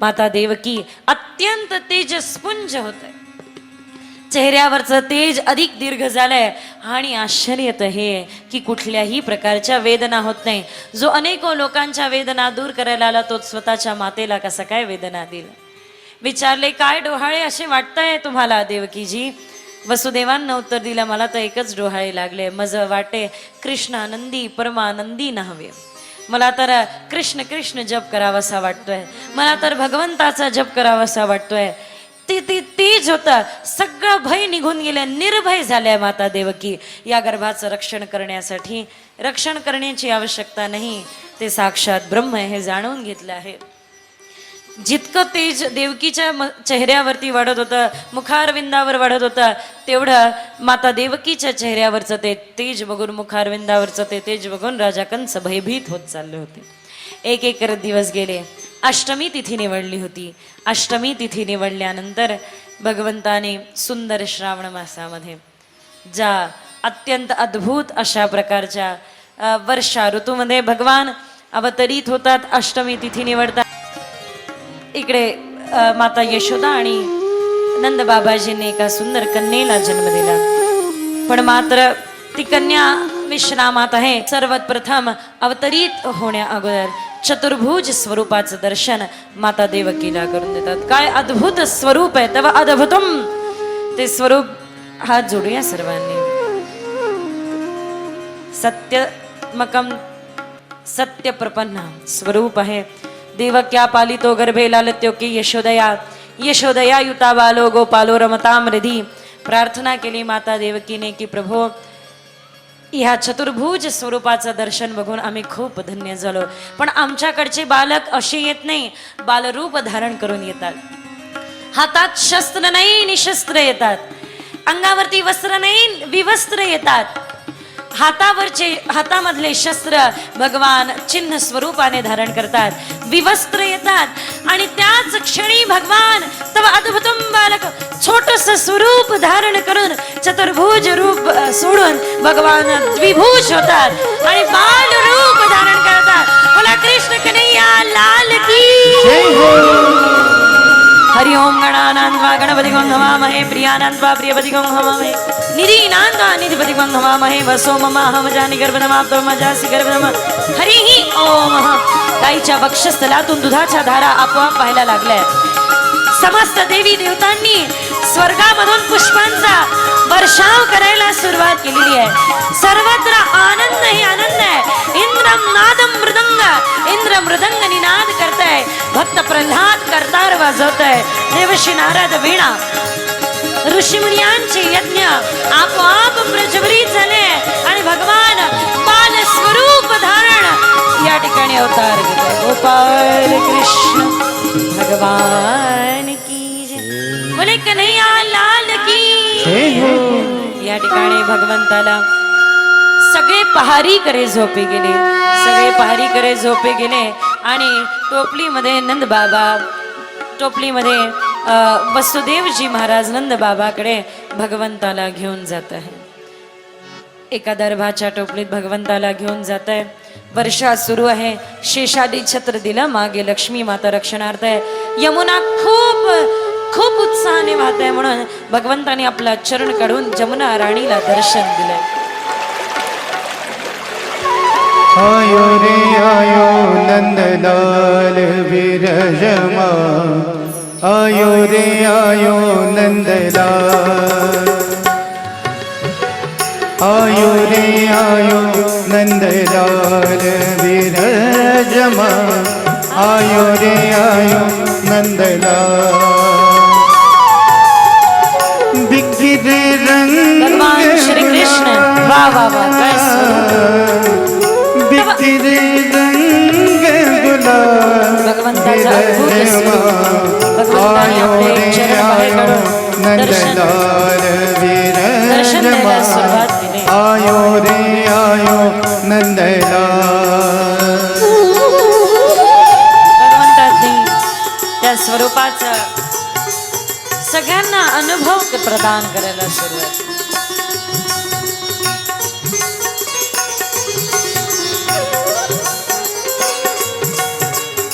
माता देवकी अत्यंत तेजस्पुंज होत चेहऱ्यावरचं तेज अधिक दीर्घ झालंय आणि आश्चर्य तर हे की कुठल्याही प्रकारच्या वेदना होत नाही. जो अनेको लोकांच्या वेदना दूर करायला आला तो स्वतःच्या मातेला कसं काय वेदना दिला? विचारले काय डोहाळे असे वाटतंय तुम्हाला देवकीजी? वसुदेवांना उत्तर दिलं मला तर एकच डोहाळे लागले. मज वाटे कृष्णानंदी परमानंदी नव्हे मला तर कृष्ण कृष्ण जप करावासा वाटतोय. मला तर भगवंताचा जप करावासा वाटतोय. ते ती तेज होतं सगळं भय निघून गेलं निर्भय झाल्या माता देवकी. या गर्भाचं रक्षण करण्यासाठी रक्षण करण्याची आवश्यकता नाही ते साक्षात ब्रह्म हे जाणून घेतलं आहे. जितकं तेज देवकीच्या म- चेहऱ्यावरती वाढत होतं मुखारविंदावर वाढत होतं तेवढं माता देवकीच्या चेहऱ्यावरचं ते तेज बघून मुखारविंदावरचं ते तेज बघून राजा कंस भयभीत होत चालले होते. एक एक करत दिवस गेले. अष्टमी तिथी निवडली होती. अष्टमी तिथी निवडल्यानंतर भगवंताने सुंदर श्रावण मासामध्ये ज्या अत्यंत अद्भुत अशा प्रकारच्या वर्षा ऋतूमध्ये भगवान अवतरित होतात अष्टमी तिथी निवडतात. इकडे माता यशोदा आणि नंद बाबाजींनी एका सुंदर कन्येला जन्म दिला. पण मात्र ती कन्या विश्रामात आहे. सर्वात प्रथम अवतरित होण्या अगोदर चतुर्भुज स्वरूपाचं दर्शन माता देवकीला करून देतात. काय अद्भुत स्वरूप आहे तव अद्भुतम! ते स्वरूप हात जोडूया सर्वांनी. सत्यमकम सत्य प्रपन्न स्वरूप आहे. देवक्या पालितो गर्भे लालत्योकी यशोदया यशोदया युता बालो गोपालो रमताम रिधी प्रार्थना केली माता देवकीने की प्रभो ह्या चतुर्भुज स्वरूपाचं दर्शन बघून आम्ही खूप धन्य झालो. पण आमच्याकडचे बालक असे येत नाही बालरूप धारण करून येतात. हातात शस्त्र नाही निशस्त्र येतात. अंगावरती वस्त्र नाही विवस्त्र येतात. हातावरचे हातामधले शस्त्र भगवान चिन्ह स्वरूपाने धारण करतात. विवस्त्र येतात. आणि त्याच क्षणी भगवान तव अद्भुतम बालक छोटस स्वरूप धारण करून चतुर्भुज रूप सोडून भगवान द्विभुज होतात आणि बाल रूप धारण करतात. बोला कृष्ण कन्हैया लाल की हरि ओम गणानान्वा गणपति गं हवामहे प्रियानन्वा प्रियपति गं हवामहे निरीनान्वा निधिपति गं हवामहे वसो मम अहम जानि गर्भनमाप्तो मजासि गर्भनम हरि ओम गाईच्या वक्षस्थलातून दुधाच्या धारा आपोआप पाहायला लागल्या. समस्त देवी देवतांनी स्वर्गामधून पुष्पांचा वर्षाव करायला सुरुवात केलेली आहे. सर्वत्र आनंद ही आनंद आहे. इंद्रम नादम मृदंग इंद्र मृदंग निनाद करताय. भक्त प्रल्हाद करतार वाजवताय देवशी नारद वीणा ऋषीमुनियांचे यज्ञ आपोआप प्रज्वलित झाले आणि भगवान बाल स्वरूप धारण या ठिकाणी अवतार गोपाल कृष्ण भगवान की. बोले कन्हैया लाल की या ठिकाणी भगवंताला सगळे पहारी करे झोपे गेले. सगळे पहारी करे झोपे गेले आणि टोपलीमध्ये नंद बाबा टोपलीमध्ये वसुदेवजी महाराज नंद बाबाकडे भगवंताला घेऊन जात आहे. एका दर्भाच्या टोपलीत भगवंताला घेऊन जात आहे. वर्षा सुरू आहे. शेषादी छत्र दिलं मागे लक्ष्मी माता रक्षणार्थ आहे. यमुना खूप खूप उत्साहाने वाहत आहे म्हणून भगवंताने आपला चरण काढून जमुना राणीला दर्शन दिलंय. आयो रे आयो नंदना. आयो रे आयो नंदलाल आयो रे आयो नंदलाल विरजमा आयो रे आयो नंदलाल बिखरे रंग भगवान श्री कृष्ण वा वा वा आयो रे आयो नंदला. भगवंतांनी त्या स्वरूपाचा सगळ्यांना अनुभव प्रदान करायला सुरुवात.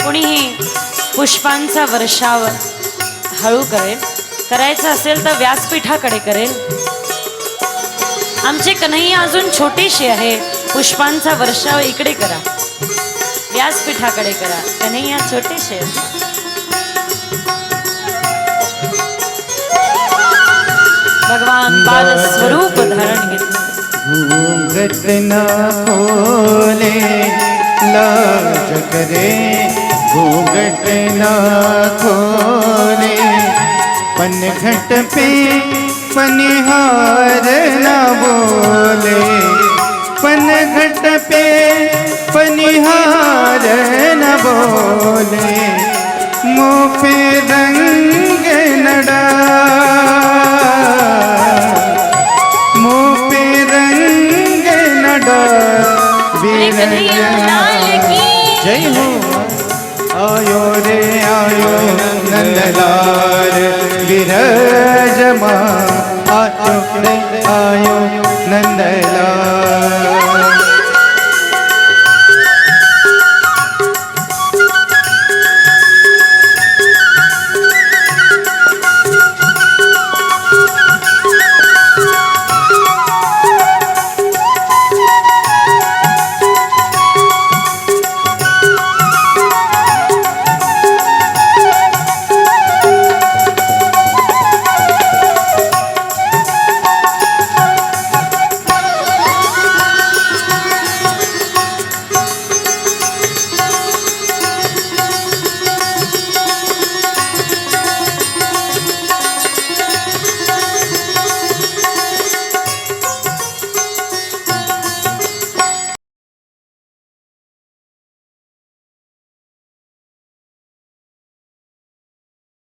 कोणीही पुष्पांचा वर्षाव हळू करेल करायचं असेल तर व्यासपीठाकडे करेल आमचे कन्हैया अजून छोटेसे आहे. पुष्पांचा वर्षाव इकडे करा. व्यासपीठाकडे करा. कन्हैया छोटेसे. भगवान बाल स्वरूप धारण घेतले घूंघट न खोले लाज करे. घूंघट न खोले पनघट पे पनिहार न बोले पनघट पे पनिहार न बोले मुँह पे रंग नडा मुँह पे रंग नडा जय हो। आयो रे आयो नंदलाल विरजमा આ ચોકડે આયો નંદલા